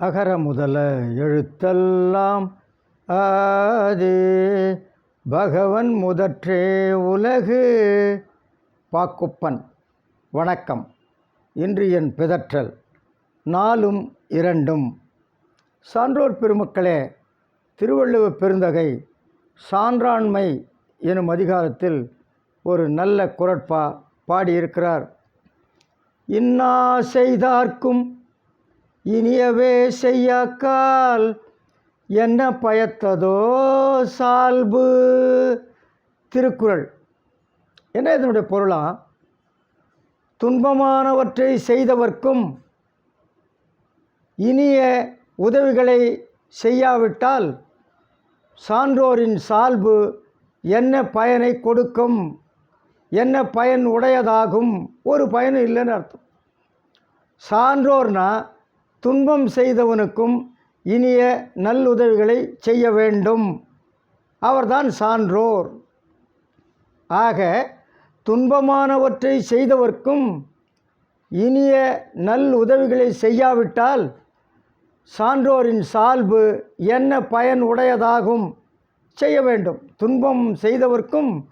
அகர முதல எழுத்தெல்லாம் ஆதி. பகவன் முதற்றே உலகு. பாக்குப்பன் வணக்கம். இன்று என் பிதற்றல். நாலும் இரண்டும். சான்றோர் பெருமக்களே திருவள்ளுவ பெருந்தகை சான்றாண்மை எனும் அதிகாரத்தில் ஒரு நல்ல குரட்பா பாடியிருக்கிறார். இன்னா செய்தார்க்கும் இனியவே செய்யாக்கால் என்ன பயத்ததோ சால்பு? திருக்குறள். என்ன இதனுடைய பொருளா? துன்பமானவற்றை செய்தவர்க்கும் இனிய உதவிகளை செய்யாவிட்டால் சான்றோரின் சால்பு என்ன பயனை கொடுக்கும்? என்ன பயன் உடையதாகும்? ஒரு பயனும் இல்லைன்னு அர்த்தம். சான்றோர்னால் துன்பம் செய்தவனுக்கும் இனிய நல்லுதவிகளை செய்ய வேண்டும். அவர்தான் சான்றோர். ஆக துன்பமானவற்றை செய்தவர்க்கும் இனிய நல் உதவிகளை செய்யாவிட்டால் சான்றோரின் சால்பு என்ன பயன் உடையதாகும்? செய்ய வேண்டும். துன்பம் செய்தவர்க்கும்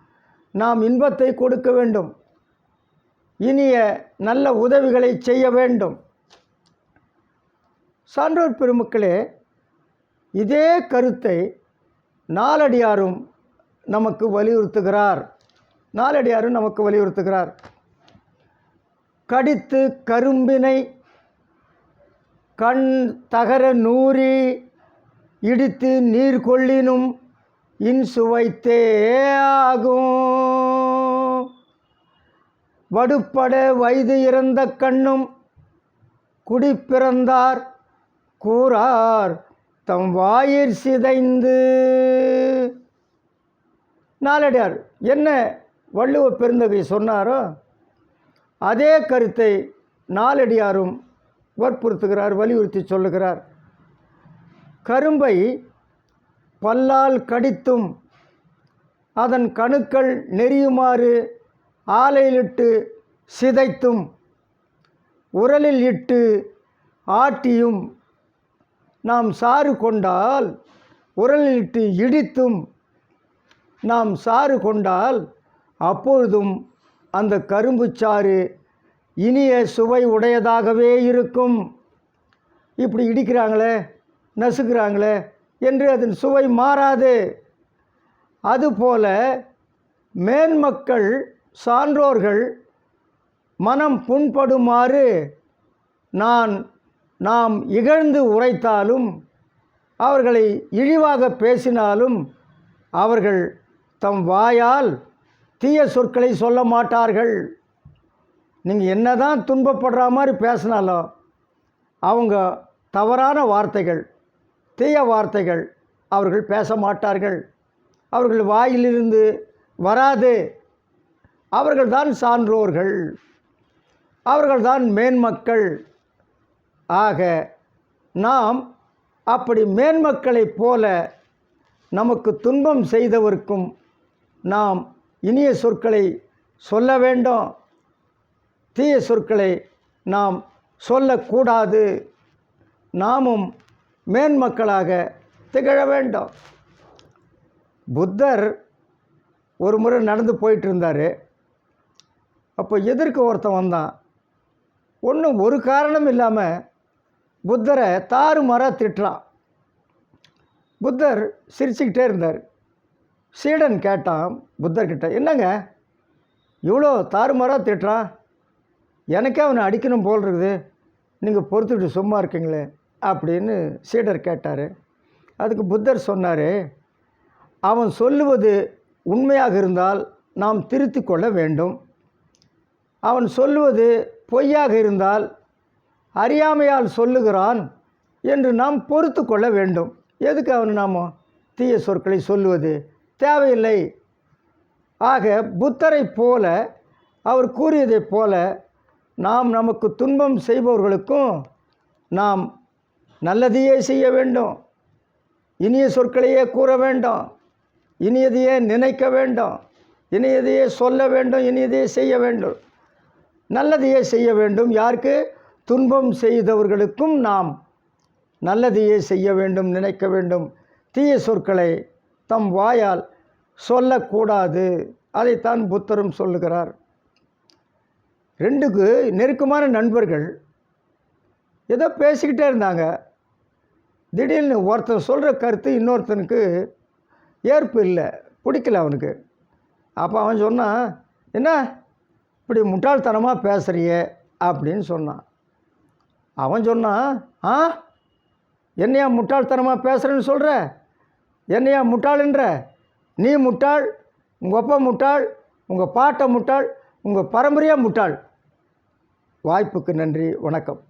நாம் இன்பத்தை கொடுக்க வேண்டும். இனிய நல்ல உதவிகளை செய்ய வேண்டும். சான்றோர் பெருமக்களே இதே கருத்தை நாலடியாரும் நமக்கு வலியுறுத்துகிறார். நாலடியாரும் நமக்கு வலியுறுத்துகிறார். கடித்து கரும்பினை கண் தகர நூறி இடித்து நீர் கொள்ளினும் இன்சுவைத்தே ஆகும். வடுப்பட வயது இறந்த கண்ணும் குடிப்பிறந்தார் கூறார் தம் வாயிற் சிதைந்து நாலடியார் என்ன வள்ளுவ பெருந்தகை சொன்னாரோ அதே கருத்தை நாளடியாரும் வற்புறுத்துகிறார் வலியுறுத்தி சொல்லுகிறார். கரும்பை பல்லால் கடித்தும் அதன் கணுக்கள் நெறியுமாறு ஆலையிலிட்டு சிதைத்தும் உரலில் இட்டு ஆட்டியும் நாம் சாறு கொண்டால் உரலிட்டு இடித்தும் நாம் சாறு கொண்டால் அப்பொழுதும் அந்த கரும்பு சாறு இனிய சுவை உடையதாகவே இருக்கும். இப்படி இடிக்கிறாங்களே நசுக்கிறாங்களே என்று அதன் சுவை மாறாது. அதுபோல மேன்மக்கள் சான்றோர்கள் மனம் புண்படுமாறு நான் நாம் இகழ்ந்து உரைத்தாலும் அவர்களை இழிவாக பேசினாலும் அவர்கள் தம் வாயால் தீய சொற்களை சொல்ல மாட்டார்கள். நீங்கள் என்ன தான் துன்பப்படுற மாதிரி பேசினாலும் அவங்க தவறான வார்த்தைகள் தீய வார்த்தைகள் அவர்கள் பேச மாட்டார்கள். அவர்கள் வாயிலிருந்து வராது. அவர்கள்தான் சான்றோர்கள். அவர்கள்தான் மேன்மக்கள். ஆக நாம் அப்படி மேன்மக்களைப் போல நமக்கு துன்பம் செய்தவர்க்கும் நாம் இனிய சொற்களை சொல்ல வேண்டும். தீய சொற்களை நாம் சொல்லக்கூடாது. நாமும் மேன்மக்களாக திகழ வேண்டும். புத்தர் ஒரு முறை நடந்து போயிட்டு இருந்தார் அப்போ எதிர்க்க ஒருத்தன் வந்தான். ஒன்றும் ஒரு காரணம் இல்லாமல் புத்தரை தாறுமாறாக திட்டுறான். புத்தர் சிரிச்சுக்கிட்டே இருந்தார். சீடன் கேட்டான் புத்தர்கிட்ட என்னங்க? இவ்வளோ தாறுமாறாக திட்டுறான்? எனக்கே அவனை அடிக்கணும் போல் இருக்குது. நீங்கள் பொறுத்துக்கிட்டு சும்மா இருக்கீங்களே அப்படின்னு சீடர் கேட்டார். அதுக்கு புத்தர் சொன்னார் அவன் சொல்லுவது உண்மையாக இருந்தால் நாம் திருத்தி கொள்ள வேண்டும். அவன் சொல்லுவது பொய்யாக இருந்தால் அறியாமையால் சொல்லுகிறான் என்று நாம் பொறுத்து கொள்ள வேண்டும். எதுக்கு அவன் நாம் தீய சொற்களை சொல்லுவது? தேவையில்லை. ஆக புத்தரை போல அவர் கூறியதைப் போல நாம் நமக்கு துன்பம் செய்பவர்களுக்கும் நாம் நல்லதையே செய்ய வேண்டும். இனிய சொற்களையே கூற வேண்டும். இனியதையே நினைக்க வேண்டும். இனியதையே சொல்ல வேண்டும். இனியதையே செய்ய வேண்டும். நல்லதையே செய்ய வேண்டும். யாருக்கு? துன்பம் செய்தவர்களுக்கும் நாம் நல்லதையே செய்ய வேண்டும் நினைக்க வேண்டும். தீய சொற்களை தம் வாயால் சொல்லக்கூடாது. அதைத்தான் புத்தரும் சொல்லுகிறார். ரெண்டுக்கு நெருக்கமான நண்பர்கள் ஏதோ பேசிக்கிட்டே இருந்தாங்க. திடீர்னு ஒருத்தன் சொல்கிற கருத்து இன்னொருத்தனுக்கு ஏற்பு இல்லை பிடிக்கல அவனுக்கு. அப்போ அவன் சொன்னான் என்ன? இப்படி முட்டாள்தனமாக பேசுறியே? அப்படின்னு சொன்னான். அவன் சொன்னான் ஆ? என்னையா முட்டாள்தனமாக பேசுகிறேன்னு சொல்கிற என்னையா முட்டாளுன்ற? நீ முட்டாள் உங்கள் அப்பா முட்டாள் உங்கள் பாட்டை முட்டாள் உங்கள் பரம்பரையாக முட்டாள். வாய்ப்புக்கு நன்றி வணக்கம்.